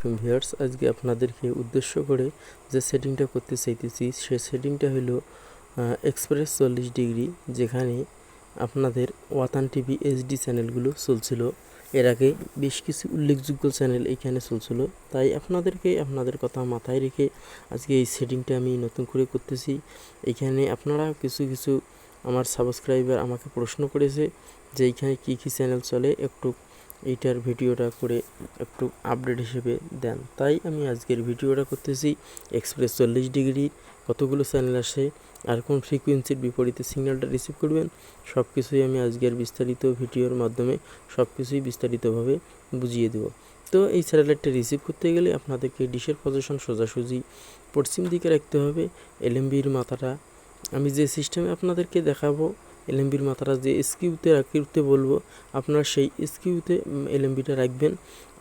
Viewers আজকে আপনাদেরকে উদ্দেশ্য করে যে সেটিংটা করতে চাইতেছি, সে সেটিংটা হলো এক্সপ্রেস চল্লিশ ডিগ্রি, যেখানে আপনাদের ওয়াতান টিভি এইচডি চ্যানেলগুলো চলছিল। এর আগে বেশ কিছু উল্লেখযোগ্য চ্যানেল এখানে চলছিল। তাই আপনাদেরকে, আপনাদের কথা মাথায় রেখে আজকে এই সেটিংটা আমি নতুন করে করতেছি। এখানে আপনারা কিছু কিছু আমার সাবস্ক্রাইবার আমাকে প্রশ্ন করেছে যে এইখানে কী কী চ্যানেল চলে, একটু এইটার ভিডিওটা করে একটু আপডেট হিসেবে দেন। তাই আমি আজকের ভিডিওটা করতেছি এক্সপ্রেস চল্লিশ ডিগ্রি, কতগুলো চ্যানেল আসে, আর কোন ফ্রিকোয়েন্সির বিপরীতে সিগন্যালটা রিসিভ করবেন সব কিছুই আমি আজকের বিস্তারিত ভিডিওর মাধ্যমে সব কিছুই বিস্তারিতভাবে বুঝিয়ে দেব। তো এই স্যাটেলাইটটা রিসিভ করতে গেলে আপনাদেরকে ডিশের পজিশন সোজাসুজি পশ্চিম দিকে রাখতে হবে, এলএমবির মাথাটা। আমি যে সিস্টেমে আপনাদেরকে দেখাবো এলএমবির মাথাটা যে এসকিউতে রাখতে বলব, আপনারা সেই এসকিউতে এলএমবিটা রাখবেন,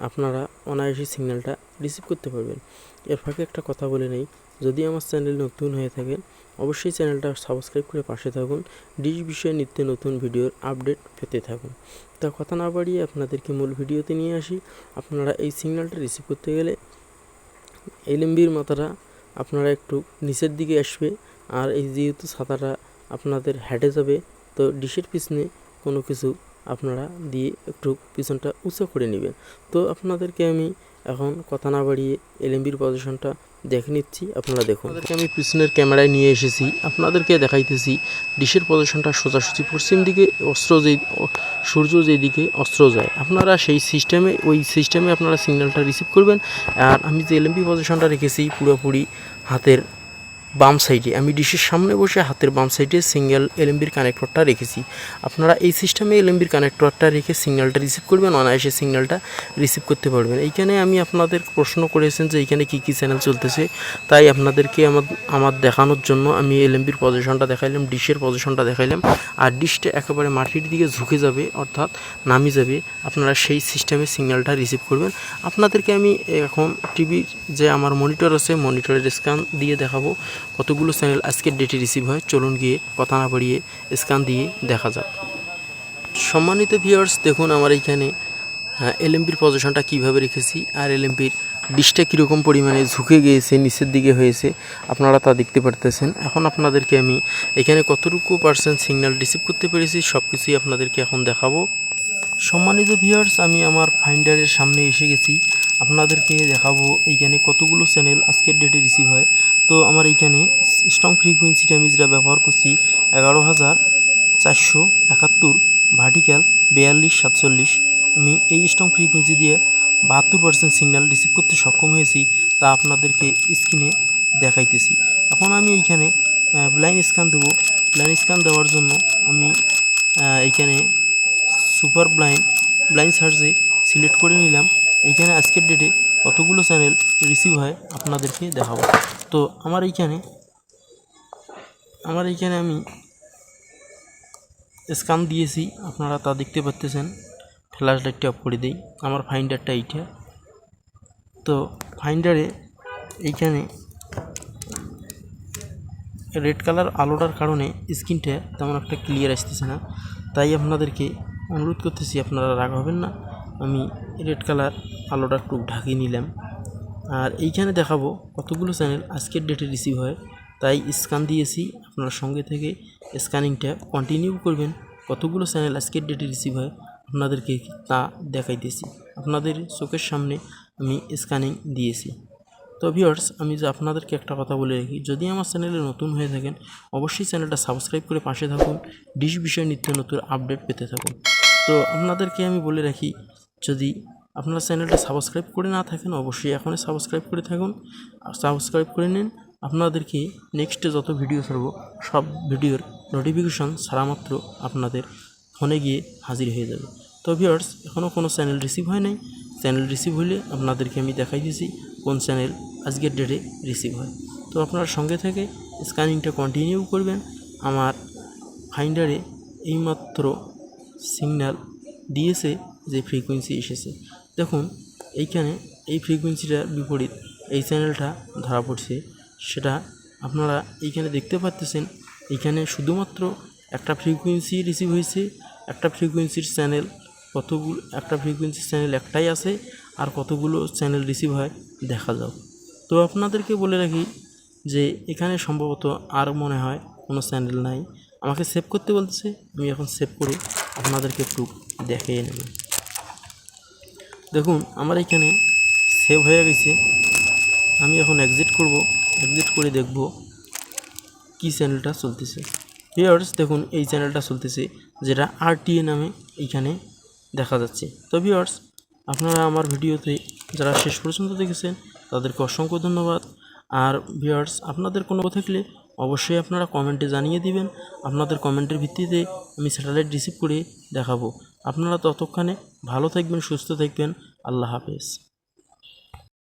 আপনারা অনায়াসে সিগন্যালটা রিসিভ করতে পারবেন। এর ফাঁকে একটা কথা বলে নেই, যদি আমার চ্যানেল নতুন হয়ে থাকেন, অবশ্যই চ্যানেলটা সাবস্ক্রাইব করে পাশে থাকুন, ডিশ বিষয়ে নিত্য নতুন ভিডিওর আপডেট পেতে থাকুন। তা কথা না বাড়িয়ে আপনাদেরকে মূল ভিডিওতে নিয়ে আসি, আপনারা এই সিগন্যালটা রিসিভ করতে গেলে এলএমবির মাথাটা আপনারা একটু নিচের দিকে আসবে, আর এই যেহেতু ছাতাটা আপনাদের হেঁটে যাবে তো ডিশের পিছনে কোনো কিছু আপনারা দিয়ে একটু পিছনটা উঁচু করে নেবেন। তো আপনাদেরকে আমি এখন কথা না বাড়িয়ে এলএমবির পজিশনটা দেখে নিচ্ছি, আপনারা দেখুন। আপনাদেরকে আমি পিছনের ক্যামেরায় নিয়ে এসেছি, আপনাদেরকে দেখাইতেছি ডিশের পজিশনটা সোজাসুজি পশ্চিম দিকে, অস্ত্র যেই সূর্য যেদিকে অস্ত্র যায়। আপনারা সেই সিস্টেমে ওই সিস্টেমে আপনারা সিগন্যালটা রিসিভ করবেন। আর আমি যে এলএমবি পজিশনটা রেখেছি পুরোপুরি হাতের বাম সাইডে। আমি ডিশের সামনে বসে হাতের বাম সাইডে সিঙ্গেল এলএমবির কানেক্টরটা রেখেছি। আপনারা এই সিস্টেমে এলএমবির কানেক্টরটা রেখে সিগন্যালটা রিসিভ করবেন, অনায়াসে সিগন্যালটা রিসিভ করতে পারবেন। এইখানে আমি আপনাদের প্রশ্ন করেছেন যে এইখানে কী কী চ্যানেল চলতেছে। তাই আপনাদেরকে আমার আমার দেখানোর জন্য আমি এলএমবির পজিশনটা দেখাইলাম, ডিশের পজিশনটা দেখাইলাম। আর ডিশটা একেবারে মাটির দিকে ঝুঁকে যাবে, অর্থাৎ নামি যাবে। আপনারা সেই সিস্টেমে সিগন্যালটা রিসিভ করবেন। আপনাদেরকে আমি এখন টিভির যে আমার মনিটর আছে, মনিটরের স্ক্যান দিয়ে দেখাবো। কতগুলো চ্যানেল আজকের ডেটে রিসিভ হয়? চলুন গিয়ে কথা না বাড়িয়ে স্ক্যান দিয়ে দেখা যাক। সম্মানিত ভিউয়ার্স দেখুন আমার এইখানে এলএমপির পজিশনটা কীভাবে রেখেছি আর এলএমপির ডিশটা কীরকম পরিমাণে ঝুঁকে গিয়েছে, নিচের দিকে হয়েছে, আপনারা তা দেখতে পারতেছেন। এখন আপনাদেরকে আমি এখানে কতটুকু পার্সেন্ট সিগন্যাল রিসিভ করতে পেরেছি সব কিছুই আপনাদেরকে এখন দেখাবো। সম্মানিত ভিউয়ার্স আমি আমার ফাইন্ডারের সামনে এসে গেছি। আপনাদেরকে দেখাবো এইখানে কতগুলো চ্যানেল আজকের ডেটে রিসিভ হয়। তো আমার এইখানে স্ট্রং ফ্রিকুয়েন্সিটা আমি যেটা ব্যবহার করছি এগারো হাজার চারশো একাত্তর ভার্টিক্যাল বিয়াল্লিশ সাতচল্লিশ। আমি এই স্ট্রং ফ্রিকুয়েন্সি দিয়ে বাহাত্তর পার্সেন্ট সিগন্যাল রিসিভ করতে সক্ষম হয়েছি, তা আপনাদেরকে স্ক্রিনে দেখাইতেছি। এখন আমি এইখানে ব্লাইন স্ক্যান দেবো। ব্লাইন স্ক্যান দেওয়ার জন্য আমি এইখানে সুপার ব্লাইন্ড ব্লাইন্ড সার্চে সিলেক্ট করে নিলাম। এইখানে আজকের ডেটে কতগুলো চ্যানেল রিসিভ হয় আপনাদেরকে দেখাবো। তো আমার এইখানে আমার এইখানে আমি স্ক্যান দিয়েছি, আপনারা তা দেখতে পাচ্তেছেন। ফ্ল্যাশ লাইটটা অফ করে দিই, আমার ফাইন্ডারটা এইটা। তো ফাইন্ডারে এইখানে রেড কালার আলোটার কারণে স্ক্রিনটা তেমন একটা ক্লিয়ার আসতেছে না। তাই আপনাদেরকে অনুরোধ করতেছি, আপনারা রাগ হবেন না। আমি রেড কালার আলোটা একটু ঢাকিয়ে নিলাম। আর এইখানে দেখাবো কতগুলো চ্যানেল আজকের ডেটে রিসিভ হয়। তাই স্ক্যান দিয়েছি, আপনার সঙ্গে থেকে স্ক্যানিংটা কন্টিনিউ করবেন। কতগুলো চ্যানেল আজকের ডেটে রিসিভ হয় আপনাদেরকে তা দেখাইতেছি। আপনাদের চোখের সামনে আমি স্ক্যানিং দিয়েছি। তো ভিওর্স আমি যে আপনাদেরকে একটা কথা বলে রাখি, যদি আমার চ্যানেলে নতুন হয়ে থাকেন, অবশ্যই চ্যানেলটা সাবস্ক্রাইব করে পাশে থাকুন ডিশ বিষয়ে নিত্য নতুন আপডেট পেতে থাকুন। তো আপনাদেরকে আমি বলে রাখি, যদি আপনারা চ্যানেলটা সাবস্ক্রাইব করে না থাকেন, অবশ্যই এখনই সাবস্ক্রাইব করে থাকুন। সাবস্ক্রাইব করে নিন। আপনাদেরকে নেক্সটে যত ভিডিও ছাড়বো, সব ভিডিওর নোটিফিকেশন ছাড়া মাত্র আপনাদের ফোনে গিয়ে হাজির হয়ে যাবে। তো ভিওর্স এখনও কোনো চ্যানেল রিসিভ হয় নাই। চ্যানেল রিসিভ হলে আপনাদেরকে আমি দেখাই দিয়েছি কোন চ্যানেল আজকের ডেটে রিসিভ হয়। তো আপনার সঙ্গে থেকে স্ক্যানিংটা কন্টিনিউ করবেন। আমার ফাইন্ডারে এইমাত্র সিগন্যাল দিয়েছে যে ফ্রিকোয়েন্সি এসেছে। দেখুন, এইখানে এই ফ্রিকোয়েন্সিটার বিপরীত, এই চ্যানেলটা ধরা পড়ছে। সেটা আপনারা এইখানে দেখতে পাচ্তেছেন এইখানে শুধুমাত্র একটা ফ্রিকোয়েন্সি রিসিভ হয়েছে, একটা ফ্রিকোয়েন্সির চ্যানেল কতগুলো, একটা ফ্রিকোয়েন্সির চ্যানেল একটাই আছে, আর কতগুলো চ্যানেল রিসিভ হয়, দেখা যাও তো আপনাদেরকে বলে রাখি যে, এখানে সম্ভবত আর মনে হয় কোনো চ্যানেল নাই। আমাকে সেভ করতে বলতেছে, আমি এখন সেভ করে আপনাদেরকে একটু দেখিয়ে নেব। দেখুন, আমার এখানে সেভ হয়ে গেছে। আমি এখন এক্সিট করব এক্সিট করে দেখব কি চ্যানেলটা চলতেছে। ভিউয়ার্স দেখুন, এই চ্যানেলটা চলতেছে, যেটা আরটিএ নামে এইখানে দেখা যাচ্ছে। তো ভিউয়ার্স আপনারা আমার ভিডিওতে যারা শেষ পর্যন্ত দেখেছেন, তাদেরকে অসংখ্য ধন্যবাদ। আর ভিউয়ার্স আপনাদের কোনো থাকলে অবশ্যই আপনারা কমেন্টে জানিয়ে দিবেন। আপনাদের কমেন্টের ভিত্তিতে আমি স্যাটেলাইট রিসিভ করে দেখাবো। আপনারা ততক্ষণে ভালো থাকবেন সুস্থ থাকবেন। আল্লাহ হাফেজ।